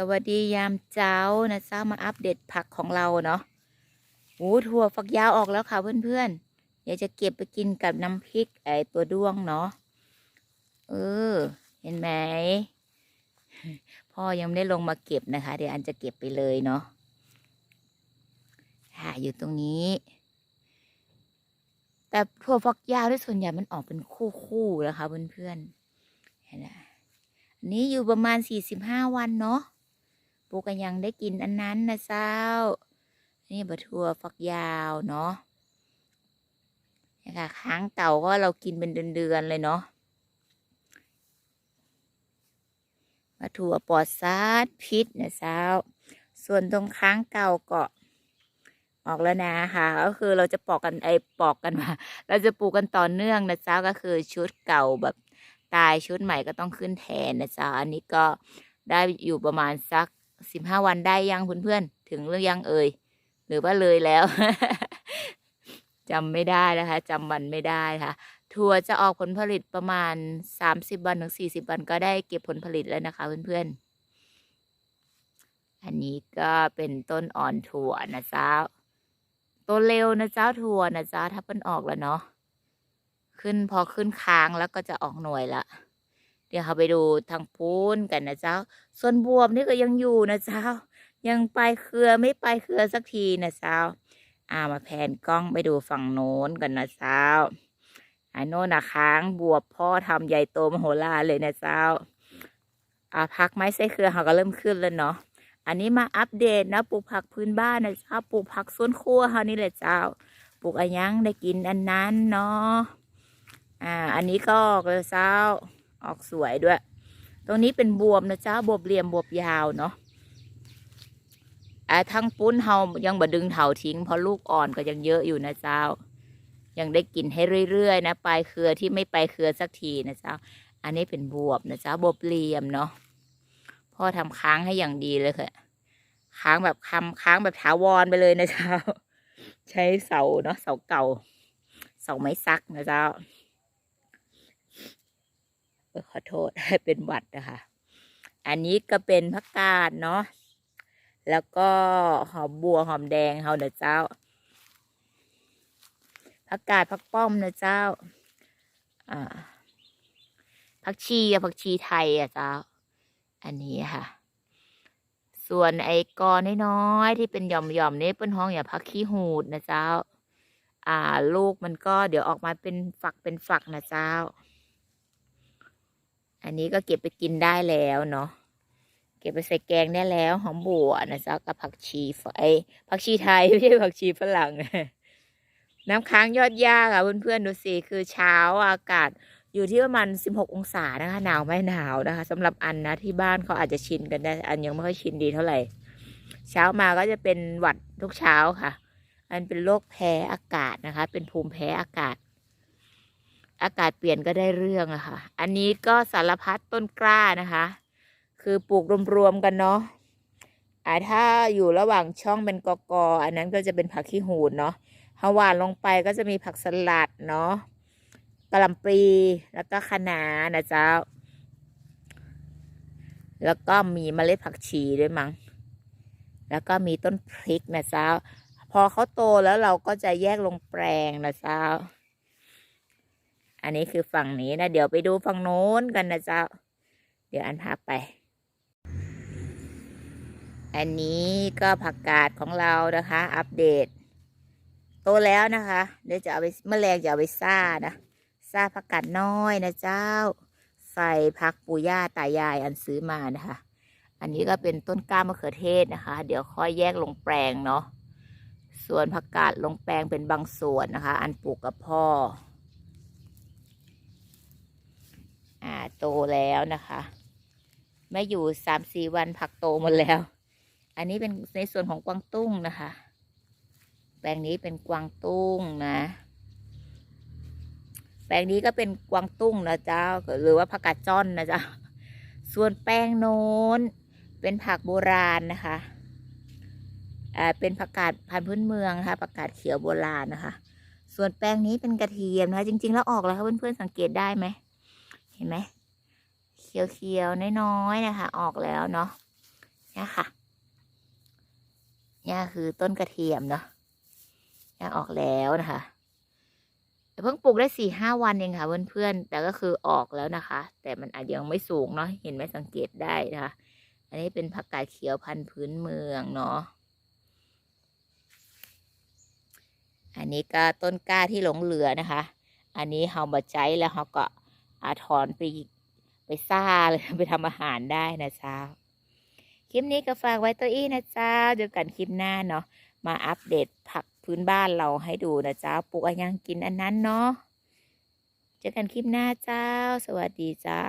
สวัสดียามเช้านะเจ้ามาอัปเดตผักของเราเนาะโอ้ถั่วฝักยาวออกแล้วค่ะเพื่อนๆเดี๋ยวจะเก็บไปกินกับน้ำพริกไอตัวด้วงเนาะเออ เห็นไหมพ่อยังไม่ได้ลงมาเก็บนะคะ เดี๋ยวอันจะเก็บไปเลยเนาะค่ะอยู่ตรงนี้ แต่ถั่วฝักยาวด้วยส่วนใหญ่มันออกเป็นคู่ๆนะคะเพื่อนๆเห็นไหมอันนี้อยู่ประมาณสี่สิบห้าวันเนาะ ปูกันยังได้กินอันนั้นนะเจ้า นี่บะทัวฝักยาวเนาะนี่ค่ะค้างเก่าก็เรากินเป็นเดือนๆเลยเนาะบะทัวปลอดสารพิษนะเจ้า ส่วนตรงค้างเก่าเก็ออกแล้วนะคะก็คือเราจะปอกกันไอปอกกันมาเราจะปลูกกันต่อเนื่องนะเจ้าก็คือชุดเก่าแบบตายชุดใหม่ก็ต้องขึ้นแทนนะจ๊ะอันนี้ก็ได้อยู่ประมาณสัก สิบห้าวันได้ยังเพื่อนๆถึงหรือยังเอ่ยหรือว่าเลยแล้วจำไม่ได้นะคะจำวันไม่ได้ค่ะถั่วจะออกผลผลิตประมาณสามสิบวันถึงสี่สิบวันก็ได้เก็บผลผลิตแล้วนะคะเพื่อนๆอันนี้ก็เป็นต้นอ่อนถั่วนะจ๊ะต้นเร็วนะจ๊ะถั่วนะจ๊ะถ้าเพิ่นออกแล้วเนาะขึ้นพอขึ้นค้างแล้วก็จะออกหน่วยละ เดี๋ยวเราไปดูทางพูนกันนะเจ้า ส่วนบวบนี่ก็ยังอยู่นะเจ้า ยังไปเครือไม่ไปเครือสักทีนะเจ้าอ่ามาแผนกล้องไปดูฝั่งโน้นกันนะเจ้าอันโน้นนะค้างบวบพ่อทำใหญ่โตมโหฬารเลยนะเจ้าอ่าพักไม้ไส้เครือเขาก็เริ่มขึ้นแล้วเนาะ อันนี้มาอัปเดตนะปลูกผักพื้นบ้านนะเจ้าปลูกผักสวนครัวเขานี่แหละเจ้า ปลูกอะไรยังได้กินอันนั้นเนาะ อ่า อันนี้ก็เลยเจ้า ออกสวยด้วย ตรงนี้เป็นบวบนะจ้าบวบเหลี่ยมบวบยาวเนาะอ่าทั้งปุ้นเฮายังบ่ดึงเถาทิ้งเพราะลูกอ่อนก็ยังเยอะอยู่นะเจ้า ยังได้กินให้เรื่อยๆนะปลายเครือที่ไม่ไปเครือสักทีนะเจ้า อันนี้เป็นบวบนะเจ้าบวบเหลี่ยมเนาะพ่อทำค้างให้อย่างดีเลยค่ะค้างแบบคำค้างแบบถาวรไปเลยนะเจ้า ใช้เสาเนาะเสาเก่า เสาไม้ซักนะเจ้า ขอโทษเป็นหวัดนะคะ อันนี้ก็เป็นผักกาดเนาะ แล้วก็หอมบัวหอมแดงเฮาเด้อเจ้าผักกาดผักป้อมนะเจ้า อ่าผักชีอะผักชีไทยอะเจ้า อันนี้ค่ะ ส่วนไอ้กอน้อยๆที่เป็นหย่อมๆนี่เป็นห้องอย่างผักขี้หูดนะเจ้า อ่า ลูกมันก็เดี๋ยวออกมาเป็นฝักเป็นฝักนะเจ้า อันนี้ก็เก็บไปกินได้แล้วเนาะ เก็บไปใส่แกงได้แล้วหอมบัวนะจ๊ะกับผักชีฝไอยผักชีไทยไม่ใช่ผักชีฝรั่ง น้ำค้างยอดยากอะเพื่อนๆดูสิคือเช้าอากาศอยู่ที่ประมาณสิบหกองศานะคะ หนาวไม่หนาวนะคะสำหรับอันนะที่บ้านเขาอาจจะชินกันได้อันยังไม่ค่อยชินดีเท่าไหร่ เช้ามาก็จะเป็นหวัดทุกเช้าค่ะ อันเป็นโรคแพ้อากาศนะคะ เป็นภูมิแพ้อากาศ อากาศเปลี่ยนก็ได้เรื่องอะค่ะ อันนี้ก็สารพัดต้นกล้านะคะ คือปลูกรวมๆกันเนาะอ่าถ้าอยู่ระหว่างช่องเป็นกอกออันนั้นก็จะเป็นผักขี้หูดเนาะฮาวานลงไปก็จะมีผักสลัดเนาะกะหล่ำปลีแล้วก็คะน้านะเจ้า แล้วก็มีเมล็ดผักชีด้วยมั้ง แล้วก็มีต้นพริกนะเจ้า พอเขาโตแล้วเราก็จะแยกลงแปลงนะเจ้า อันนี้คือฝั่งนี้นะ เดี๋ยวไปดูฝั่งโน้นกันนะเจ้า เดี๋ยวอันพาไป อันนี้ก็ผักกาดของเรานะคะ อัปเดต โตแล้วนะคะ เดี๋ยวจะเอาไปเมื่อแรงจะเอาไปซ่านะซ่าผักกาดน้อยนะเจ้า ใส่ผักปู่ย่าตายายอันซื้อมานะคะ อันนี้ก็เป็นต้นกล้ามะเขือเทศนะคะ เดี๋ยวค่อยแยกลงแปลงเนาะส่วนผักกาดลงแปลงเป็นบางส่วนนะคะ อันปลูกกับพ่อ อ่าโตแล้วนะคะไม่อยู่สามสี่วันผักโตหมดแล้ว อันนี้เป็นในส่วนของกวางตุ้งนะคะ แปลงนี้เป็นกวางตุ้งนะ แปลงนี้ก็เป็นกวางตุ้งนะเจ้าหรือว่าผักกาดจ้อนนะเจ้าส่วนแป้งโน้นเป็นผักโบราณนะคะอ่าเป็นผักกาดพันธุ์พื้นเมืองนะคะผักกาดเขียวโบราณนะคะ ส่วนแป้งนี้เป็นกระเทียมนะคะ จริง ๆ แล้วออกแล้วค่ะเพื่อนๆสังเกตได้ไหม เห็นไหมเขียวๆน้อยๆนะคะ ออกแล้วเนาะเนี่ยค่ะเนี่ยคือต้นกระเทียมเนาะเนี่ยออกแล้วนะคะเพิ่งปลูกได้สี่ห้าวันเองค่ะเพื่อนๆแต่ก็คือออกแล้วนะคะ แต่มันอาจยังไม่สูงเนาะเห็นไหมสังเกตได้นะคะ อันนี้เป็นผักกาดเขียวพันธุ์พื้นเมืองเนาะอันนี้ก็ต้นกล้าที่หลงเหลือนะคะ อันนี้เฮามาใจแล้วเขาก็ อาถอนไปไปซ่าเลยไปทำอาหารได้นะเจ้าคลิปนี้ก็ฝากไว้ตัวอี้นะเจ้าเจอกันคลิปหน้าเนาะมาอัปเดตผักพื้นบ้านเราให้ดูนะเจ้าปลูกอะไรยังกินอันนั้นเนาะเจอกันคลิปหน้าเจ้า สวัสดีเจ้า